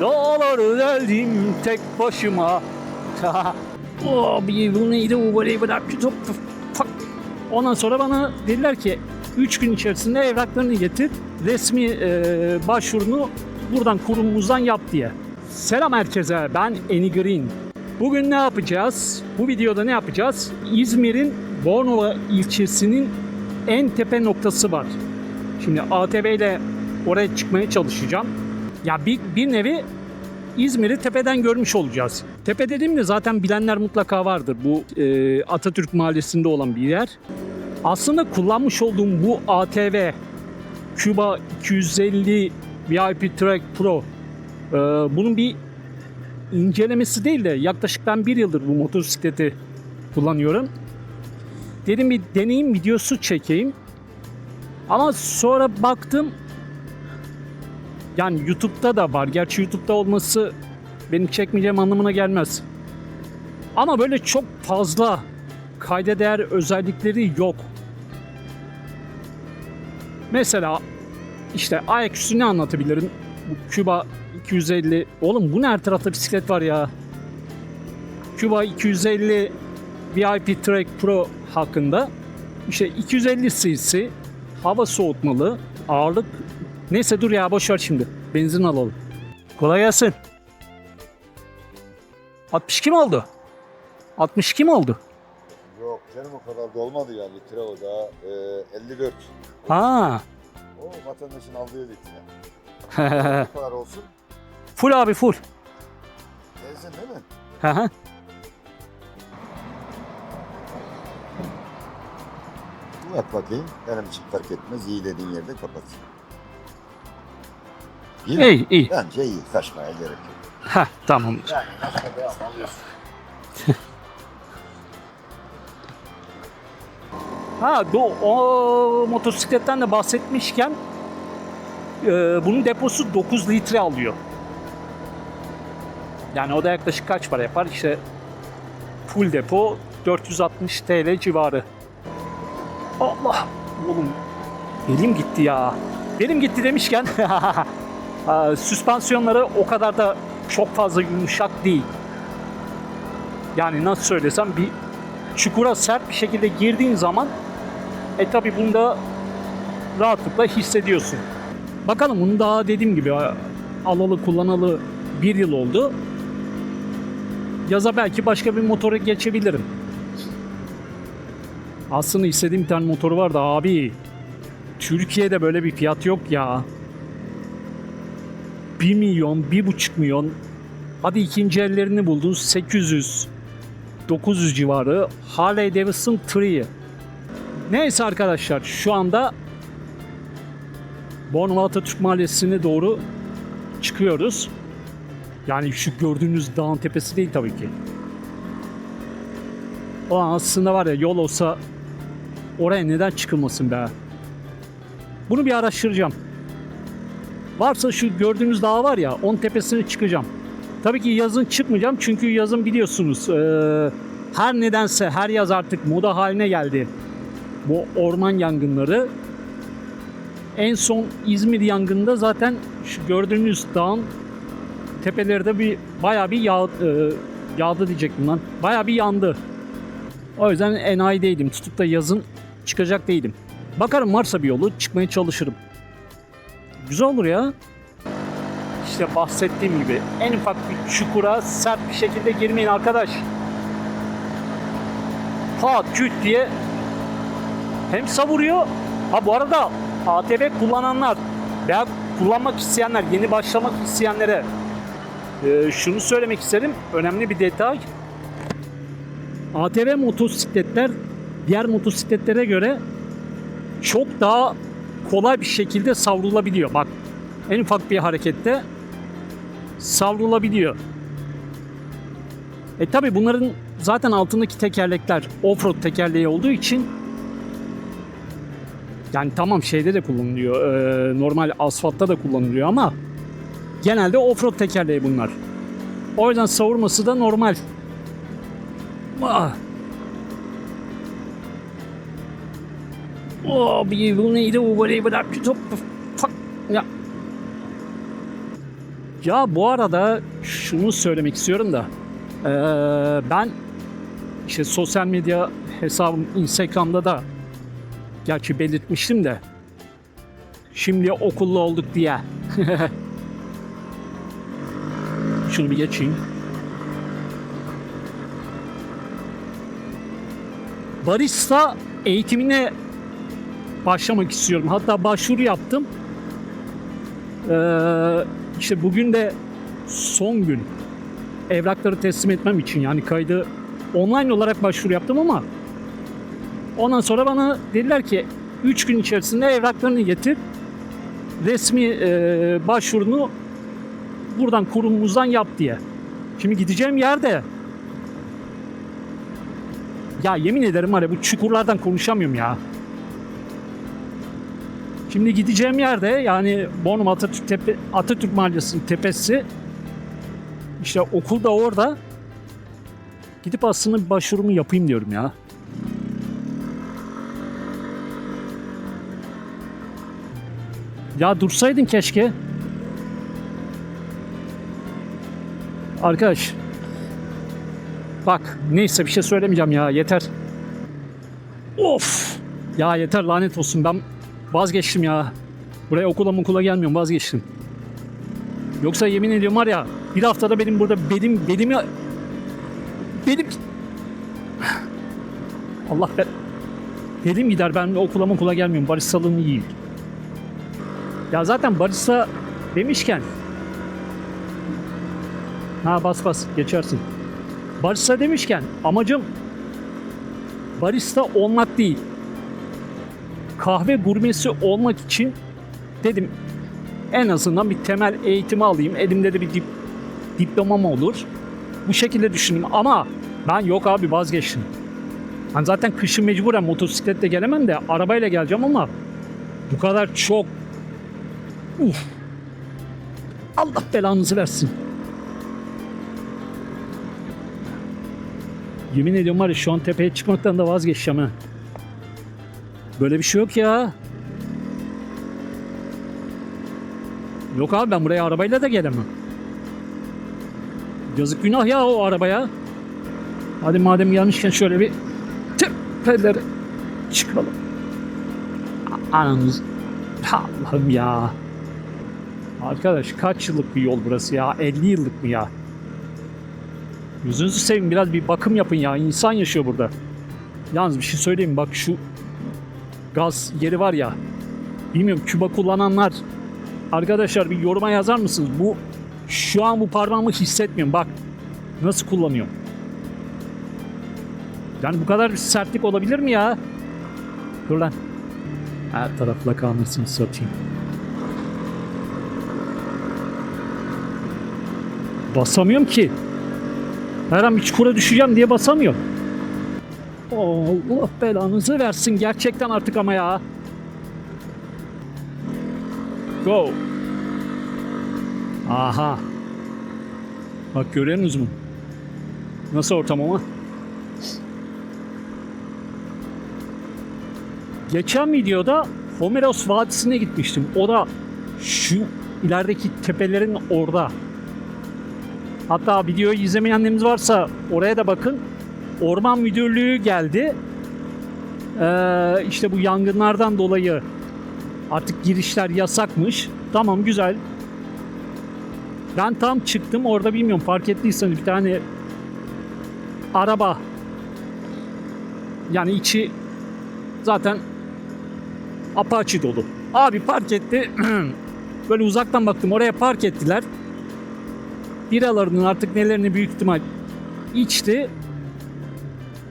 Dağları deldim tek başıma. Abi bu neydi bu böyle çok fuck. Ondan sonra bana dediler ki 3 gün içerisinde evraklarını getir. Resmi e, başvurunu buradan kurumumuzdan yap diye. Selam herkese ben Eni Green. Bugün ne yapacağız? Bu videoda ne yapacağız? İzmir'in Bornova ilçesinin en tepe noktası var. Şimdi ATV ile oraya çıkmaya çalışacağım. Ya bir, bir nevi İzmir'i tepeden görmüş olacağız. Tepe dediğimde zaten bilenler mutlaka vardır. Bu e, Atatürk Mahallesi'nde olan bir yer. Aslında kullanmış olduğum bu ATV Cuba 250 VIP Track Pro e, bunun bir incelemesi değil de yaklaşık ben bir yıldır bu motosikleti kullanıyorum. Dedim bir deneyim videosu çekeyim. Ama sonra baktım yani YouTube'da da var. Gerçi YouTube'da olması benim çekmeyeceğim anlamına gelmez. Ama böyle çok fazla kayda değer özellikleri yok. Mesela işte ayaküstü ne anlatabilirim? Bu Cuba 250. Oğlum bu ne her tarafta bisiklet var ya. Cuba 250 VIP Track Pro hakkında işte 250 cc hava soğutmalı ağırlık neyse dur ya boş ver şimdi benzin alalım. Kolay gelsin. 62 mi oldu? 62 mi oldu? Yok canım o kadar da olmadı ya litre o da e, 54. Ha. O vatandaşın aldığı litre. Ne kadar olsun? full abi full. Benzin değil mi? Hı hı. Yap bakayım. Benim için fark etmez. İyi dediğin yerde kapat. İyi mi? İyi iyi. Bence iyi. Kaçmaya gerek yok. Heh, tamamdır. Yani alıyorsun. Ha do, o motosikletten de bahsetmişken e, bunun deposu 9 litre alıyor. Yani o da yaklaşık kaç para yapar? İşte full depo 460 TL civarı. Allah! Oğlum elim gitti ya. Benim gitti demişken ha, süspansiyonları o kadar da çok fazla yumuşak değil. Yani nasıl söylesem bir çukura sert bir şekilde girdiğin zaman e tabi bunda rahatlıkla hissediyorsun. Bakalım bunu daha dediğim gibi alalı kullanalı bir yıl oldu. Yaza belki başka bir motora geçebilirim. Aslında istediğim bir tane motoru vardı abi. Türkiye'de böyle bir fiyat yok ya. 1 milyon, 1,5 milyon. Hadi ikinci ellerini buldun 800, 900 civarı. Harley Davidson Tree. Neyse arkadaşlar şu anda Bornova Atatürk Mahallesi'ne doğru çıkıyoruz. Yani şu gördüğünüz dağın tepesi değil tabii ki. O aslında var ya yol olsa oraya neden çıkılmasın be? Bunu bir araştıracağım. Varsa şu gördüğünüz dağ var ya onun tepesine çıkacağım. Tabii ki yazın çıkmayacağım çünkü yazın biliyorsunuz eee, her nedense her yaz artık moda haline geldi bu orman yangınları. En son İzmir yangında zaten şu gördüğünüz dağın tepeleri de bir bayağı bir yağ, e, yağdı diyecektim lan. Bayağı bir yandı. O yüzden enayi değilim. Tutup da yazın çıkacak değilim. Bakarım varsa bir yolu çıkmaya çalışırım. Güzel olur ya. İşte bahsettiğim gibi en ufak bir çukura sert bir şekilde girmeyin arkadaş. Pat küt diye hem savuruyor. Ha bu arada ATV kullananlar veya kullanmak isteyenler, yeni başlamak isteyenlere e, şunu söylemek isterim. Önemli bir detay. ATV motosikletler diğer motosikletlere göre çok daha kolay bir şekilde savrulabiliyor. Bak en ufak bir harekette savrulabiliyor. E tabi bunların zaten altındaki tekerlekler offroad tekerleği olduğu için yani tamam şeyde de kullanılıyor. e, normal asfaltta da kullanılıyor ama genelde offroad tekerleği bunlar. O yüzden savurması da normal. Ah. Abi bu neydi bu böyle bırak çok fuck ya. Ya bu arada şunu söylemek istiyorum da eee, ben işte sosyal medya hesabım Instagram'da da gerçi belirtmiştim de şimdi okullu olduk diye şunu bir geçeyim. Barista eğitimine başlamak istiyorum. Hatta başvuru yaptım. Ee, işte bugün de son gün evrakları teslim etmem için yani kaydı online olarak başvuru yaptım ama ondan sonra bana dediler ki 3 gün içerisinde evraklarını getir resmi e, başvurunu buradan kurumumuzdan yap diye. Şimdi gideceğim yerde ya yemin ederim var bu çukurlardan konuşamıyorum ya. Şimdi gideceğim yerde yani Bornum Atatürk, Tepe, Atatürk Mahallesi'nin tepesi işte okul da orada gidip aslında bir başvurumu yapayım diyorum ya. Ya dursaydın keşke. Arkadaş. Bak neyse bir şey söylemeyeceğim ya yeter. Of. Ya yeter lanet olsun ben vazgeçtim ya. Buraya okula okula gelmiyorum vazgeçtim. Yoksa yemin ediyorum var ya bir haftada benim burada benim belimi benim Allah be belim gider ben okula okula gelmiyorum baristalığı yiyeyim. Ya zaten barista demişken Ha bas bas geçersin. Barista demişken amacım barista olmak değil. Kahve gurmesi olmak için dedim en azından bir temel eğitimi alayım. Elimde de bir dip, diplomam olur. Bu şekilde düşündüm ama ben yok abi vazgeçtim. Ben zaten kışın mecburen motosikletle gelemem de arabayla geleceğim ama bu kadar çok Uf. Allah belanızı versin. Yemin ediyorum var ya şu an tepeye çıkmaktan da vazgeçeceğim ha. Böyle bir şey yok ya. Yok abi ben buraya arabayla da gelemem. Yazık günah ya o arabaya. Hadi madem gelmişken şöyle bir tepeleri çıkalım. A- Ananız. Allah'ım ya. Arkadaş kaç yıllık bir yol burası ya? 50 yıllık mı ya? Yüzünüzü seveyim biraz bir bakım yapın ya. İnsan yaşıyor burada. Yalnız bir şey söyleyeyim bak şu gaz yeri var ya. Bilmiyorum Küba kullananlar arkadaşlar bir yoruma yazar mısınız? Bu şu an bu parmağımı hissetmiyorum. Bak nasıl kullanıyorum. Yani bu kadar sertlik olabilir mi ya? Dur lan. Her tarafla kalmasını satayım. Basamıyorum ki. Her an bir çukura düşeceğim diye basamıyorum. Allah belanızı versin gerçekten artık ama ya. Go. Aha. Bak görüyorsunuz mu? Nasıl ortam ama? Geçen videoda Homeros Vadisi'ne gitmiştim. O da şu ilerideki tepelerin orada. Hatta videoyu izlemeyenleriniz varsa oraya da bakın. Orman Müdürlüğü geldi. Ee, işte bu yangınlardan dolayı artık girişler yasakmış. Tamam güzel. Ben tam çıktım orada bilmiyorum fark ettiyseniz bir tane araba yani içi zaten Apache dolu. Abi park etti. Böyle uzaktan baktım oraya park ettiler. Biralarının artık nelerini büyük ihtimal içti.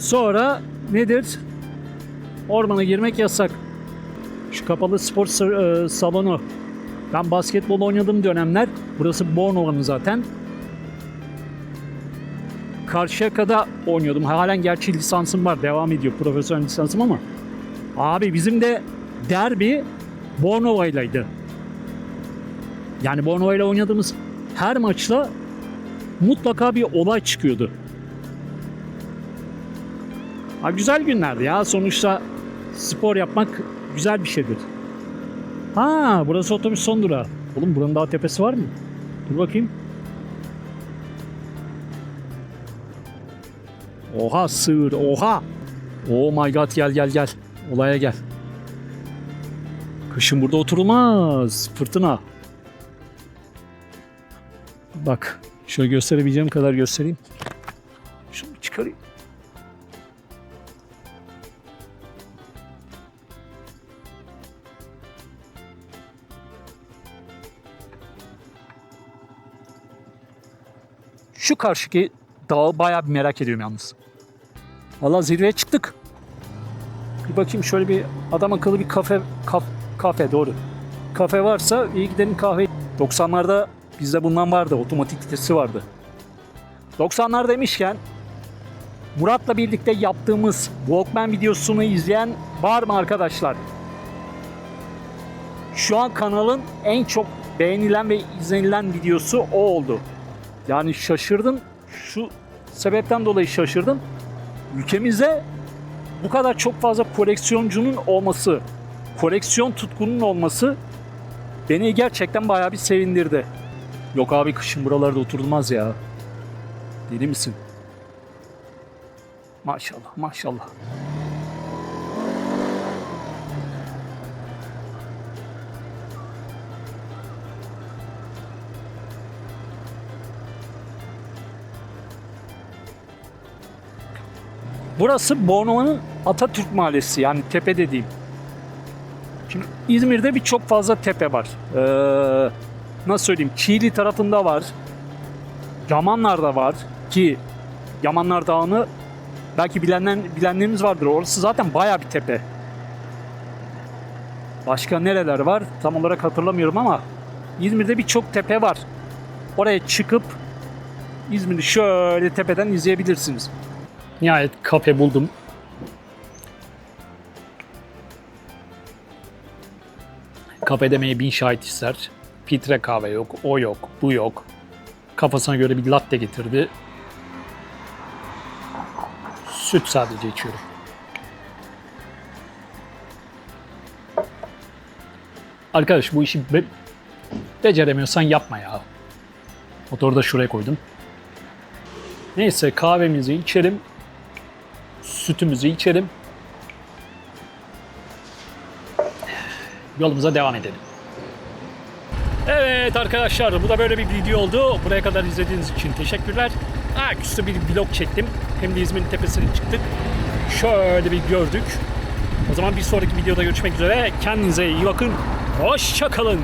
Sonra nedir? Ormana girmek yasak. Şu kapalı spor e, salonu. Ben basketbol oynadığım dönemler burası Bornova'nın zaten. Karşıyaka'da oynuyordum. Halen gerçi lisansım var. Devam ediyor profesyonel lisansım ama. Abi bizim de derbi Bornova'ylaydı. Yani Bornova ile oynadığımız her maçta mutlaka bir olay çıkıyordu. Ha, güzel günlerdi ya. Sonuçta spor yapmak güzel bir şeydir. Ha, burası otobüs son durağı. Oğlum buranın daha tepesi var mı? Dur bakayım. Oha sığır oha. Oh my god gel gel gel. Olaya gel. Kışın burada oturulmaz. Fırtına. Bak şöyle gösterebileceğim kadar göstereyim. Şunu çıkarayım. Şu karşıki dağı bayağı bir merak ediyorum yalnız. Valla zirveye çıktık. Bir bakayım şöyle bir adam akıllı bir kafe kaf, kafe doğru. Kafe varsa iyi gidelim kahve. 90'larda bizde bundan vardı. Otomatik vitesi vardı. 90'lar demişken Murat'la birlikte yaptığımız Walkman videosunu izleyen var mı arkadaşlar? Şu an kanalın en çok beğenilen ve izlenilen videosu o oldu. Yani şaşırdım. Şu sebepten dolayı şaşırdım. Ülkemizde bu kadar çok fazla koleksiyoncunun olması, koleksiyon tutkunun olması beni gerçekten bayağı bir sevindirdi. Yok abi kışın buralarda oturulmaz ya. Deli misin? Maşallah maşallah. Burası Bornova'nın Atatürk Mahallesi yani tepe dediğim. Şimdi İzmir'de birçok fazla tepe var. Ee, nasıl söyleyeyim? Çiğli tarafında var. Yamanlar'da var ki Yamanlar Dağı'nı belki bilenler, bilenlerimiz vardır. Orası zaten bayağı bir tepe. Başka nereler var? Tam olarak hatırlamıyorum ama İzmir'de birçok tepe var. Oraya çıkıp İzmir'i şöyle tepeden izleyebilirsiniz. Nihayet kafe buldum. Kafe demeye bin şahit ister. Filtre kahve yok, o yok, bu yok. Kafasına göre bir latte getirdi. Süt sadece içiyorum. Arkadaş bu işi be- beceremiyorsan yapma ya. Motoru da şuraya koydum. Neyse kahvemizi içelim. Sütümüzü içelim. Yolumuza devam edelim. Evet arkadaşlar bu da böyle bir video oldu. Buraya kadar izlediğiniz için teşekkürler. Ayaküstü bir vlog çektim. Hem de İzmir'in tepesine çıktık. Şöyle bir gördük. O zaman bir sonraki videoda görüşmek üzere. Kendinize iyi bakın. Hoşçakalın.